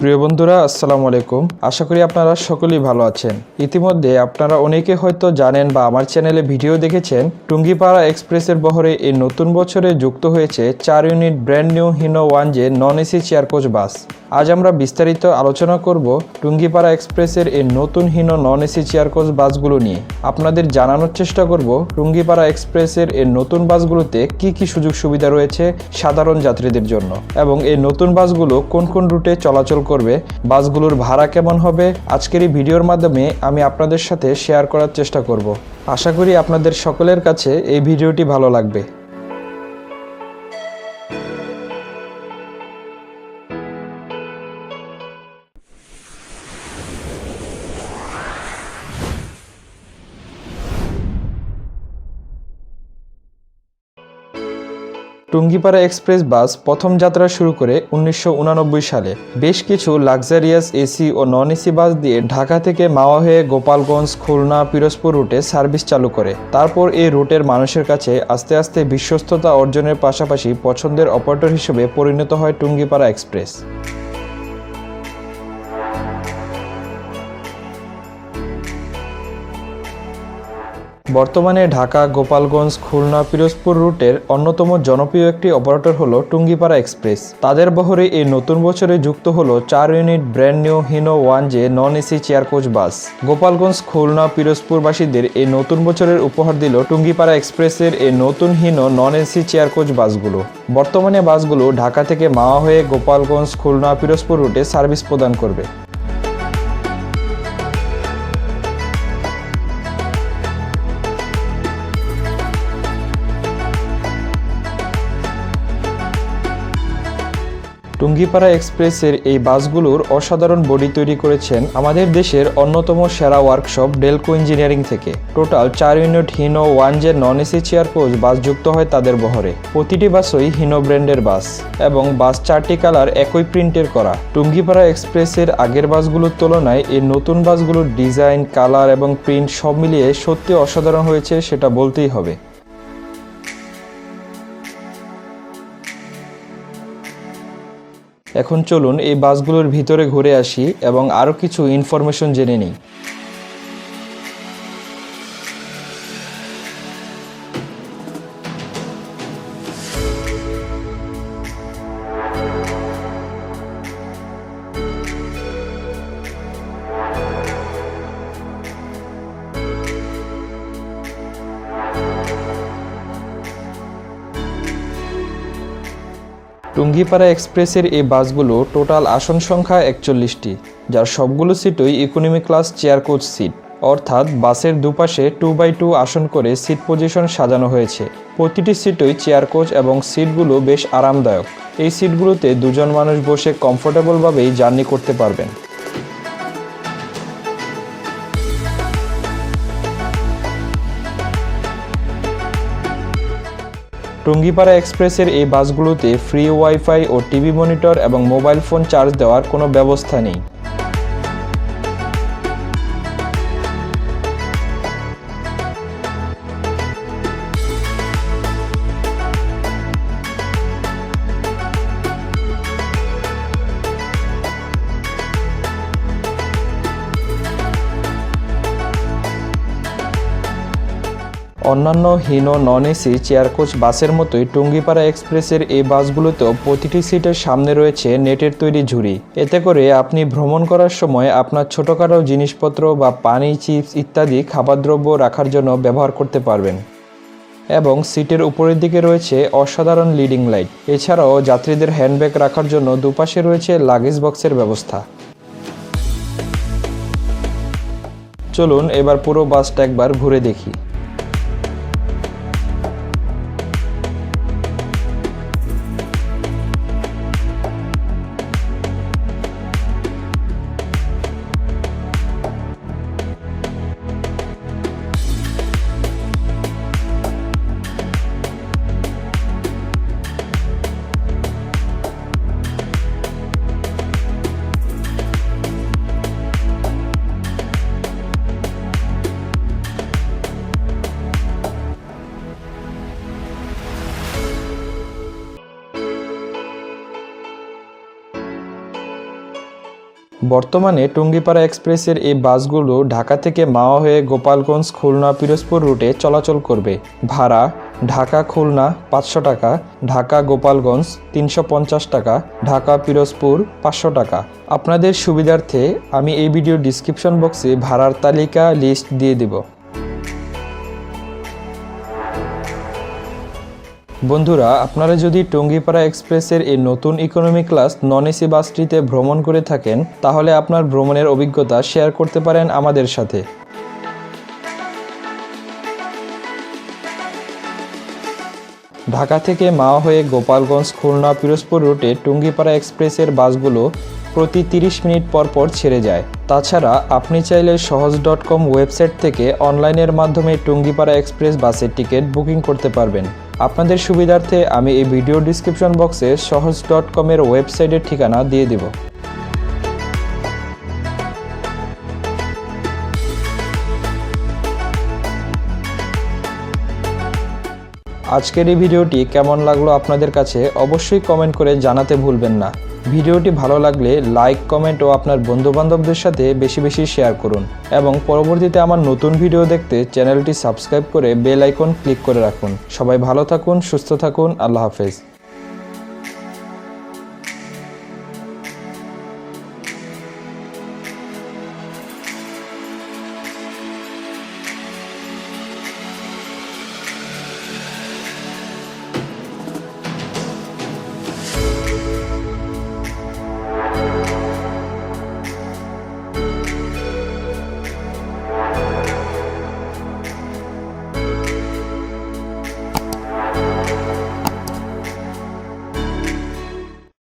প্রিয় বন্ধুরা, আসসালামু আলাইকুম। আশা করি আপনারা সকলেই ভালো আছেন। ইতিমধ্যে আপনারা অনেকে হয়তো জানেন বা আমার চ্যানেলে ভিডিও দেখেছেন, টুঙ্গিপাড়া এক্সপ্রেসের বহরে এই নতুন বছরে যুক্ত হয়েছে চার unit brand new Hino one J non AC chair coach bus. আজ আমরা বিস্তারিত আলোচনা করব টুঙ্গিপাড়া এক্সপ্রেসের এই নতুন Hino non AC chair coach বাসগুলো নিয়ে। আপনাদের জানানোর চেষ্টা করব টুঙ্গিপাড়া এক্সপ্রেসের এই নতুন বাসগুলোতে কি কি সুযোগ সুবিধা রয়েছে সাধারণ যাত্রীদের জন্য এবং এই নতুন বাসগুলো কোন কোন রুটে চলাচল করবে, বাসগুলোর ভাড়া কেমন হবে, আজকের এই ভিডিওর মাধ্যমে আমি আপনাদের সাথে শেয়ার করার চেষ্টা করব। আশা করি আপনাদের সকলের কাছে এই ভিডিওটি ভালো লাগবে। টুঙ্গিপাড়া এক্সপ্রেস বাস প্রথম যাত্রা শুরু করে উনিশশো সালে। বেশ কিছু লাক্সারিয়াস এসি ও নন এসি বাস দিয়ে ঢাকা থেকে মাওয়া হয়ে গোপালগঞ্জ, খুলনা, পিরোজপুর রুটে সার্ভিস চালু করে। তারপর এই রুটের মানুষের কাছে আস্তে আস্তে বিশ্বস্ততা অর্জনের পাশাপাশি পছন্দের অপারেটর হিসেবে পরিণত হয় টুঙ্গিপাড়া এক্সপ্রেস। বর্তমানে ঢাকা, গোপালগঞ্জ, খুলনা, পিরোজপুর রুটের অন্যতম জনপ্রিয় একটি অপারেটর হল টুঙ্গিপাড়া এক্সপ্রেস। তাদের বহরে এই নতুন বছরে যুক্ত হলো চার unit brand new Hino one J non AC chair coach bus. Gopalganj, Khulna, পিরোজপুরবাসীদের এই নতুন বছরের উপহার দিল টুঙ্গিপাড়া এক্সপ্রেসের এই নতুন Hino non AC chair coach বাসগুলো। বর্তমানে বাসগুলো ঢাকা থেকে মাওয়া হয়ে গোপালগঞ্জ, খুলনা, পিরোজপুর রুটে সার্ভিস প্রদান করবে। টুঙ্গিপাড়া এক্সপ্রেসের এই বাসগুলোর অসাধারণ বডি তৈরি করেছেন আমাদের দেশের অন্যতম সেরা ওয়ার্কশপ ডেলকো ইঞ্জিনিয়ারিং থেকে। টোটাল চার unit Hino one J non AC chair coach bus যুক্ত হয় তাদের বহরে। প্রতিটি বাসই হিনো ব্র্যান্ডের বাস এবং বাস চারটি কালার একই প্রিন্টের করা। টুঙ্গিপাড়া এক্সপ্রেসের আগের বাসগুলোর তুলনায় এই নতুন বাসগুলোর ডিজাইন, কালার এবং প্রিন্ট সব মিলিয়ে সত্যি অসাধারণ হয়েছে, সেটা বলতেই হবে। এখন চলুন এই বাসগুলোর ভিতরে ঘুরে আসি এবং আরও কিছু ইনফরমেশন জেনে নিই। টুঙ্গিপাড়া এক্সপ্রেসের এই বাসগুলো টোটাল আসন সংখ্যা একচল্লিশটি, যার সবগুলো সিটই economy class chair coach seat. অর্থাৎ বাসের দুপাশে টু বাই টু আসন করে সিট পজিশন সাজানো হয়েছে। প্রতিটি সিটই চেয়ার কোচ এবং সিটগুলো বেশ আরামদায়ক। এই সিটগুলোতে দুজন মানুষ বসে কমফোর্টেবলভাবেই জার্নি করতে পারবেন। টুঙ্গিপাড়া এক্সপ্রেসের এই বাসগুলোতে ফ্রি ওয়াইফাই ও টিভি মনিটর এবং মোবাইল ফোন চার্জ দেওয়ার কোনো ব্যবস্থা নেই। অন্যান্য Hino non AC chair coach বাসের মতোই টুঙ্গিপাড়া এক্সপ্রেসের এই বাসগুলোতেও প্রতিটি সিটের সামনে রয়েছে নেটের তৈরি ঝুড়ি। এতে করে আপনি ভ্রমণ করার সময় আপনার ছোটোখাটো জিনিসপত্র বা পানি, চিপস ইত্যাদি খাবারদ্রব্য রাখার জন্য ব্যবহার করতে পারবেন। এবং সিটের উপরের দিকে রয়েছে অসাধারণ লিডিং লাইট। এছাড়াও যাত্রীদের হ্যান্ডব্যাগ রাখার জন্য দুপাশে রয়েছে লাগেজ বক্সের ব্যবস্থা। চলুন এবার পুরো বাসটা একবার ঘুরে দেখি। বর্তমানে টুঙ্গিপাড়া এক্সপ্রেসের এই বাসগুলো ঢাকা থেকে মাওয়া হয়ে গোপালগঞ্জ, খুলনা, পিরোজপুর রুটে চলাচল করবে। ভাড়া, ঢাকা, খুলনা পাঁচশো টাকা, ঢাকা, গোপালগঞ্জ তিনশো পঞ্চাশ টাকা, ঢাকা, পিরোজপুর পাঁচশো টাকা। আপনাদের সুবিধার্থে আমি এই ভিডিও ডিসক্রিপশন বক্সে ভাড়ার তালিকা লিস্ট দিয়ে দেব। বন্ধুরা, আপনারা যদি টঙ্গিপাড়া এক্সপ্রেসের এই নতুন ইকোনমি ক্লাস নন এসি বাসটিতে ভ্রমণ করে থাকেন, তাহলে আপনার ভ্রমণের অভিজ্ঞতা শেয়ার করতে পারেন আমাদের সাথে। ঢাকা থেকে মাওয়া হয়ে গোপালগঞ্জ খুলনা পিরোজপুর রুটে টুঙ্গিপাড়া এক্সপ্রেসের বাসগুলো প্রতি 30 মিনিট পর পর ছেড়ে যায়। তাছাড়া আপনি চাইলে সহজ ডট কম ওয়েবসাইট থেকে অনলাইনের মাধ্যমে টুঙ্গিপাড়া এক্সপ্রেস বাসের টিকিট বুকিং করতে পারবেন। আপনাদের সুবিধার্থে আমি এই ভিডিও ডিসক্রিপশন বক্সে সহজ ডট কমের ওয়েবসাইটের ঠিকানা দিয়ে দেব। আজকের এই ভিডিওটি কেমন লাগল আপনাদের কাছে অবশ্যই কমেন্ট করে জানাতে ভুলবেন না। ভিডিওটি ভালো লাগলে লাইক, কমেন্ট ও আপনার বন্ধুবান্ধবদের সাথে বেশি বেশি শেয়ার করুন এবং পরবর্তীতে আমার নতুন ভিডিও দেখতে চ্যানেলটি সাবস্ক্রাইব করে বেল আইকন ক্লিক করে রাখুন। সবাই ভালো থাকুন, সুস্থ থাকুন, আল্লাহ হাফেজ।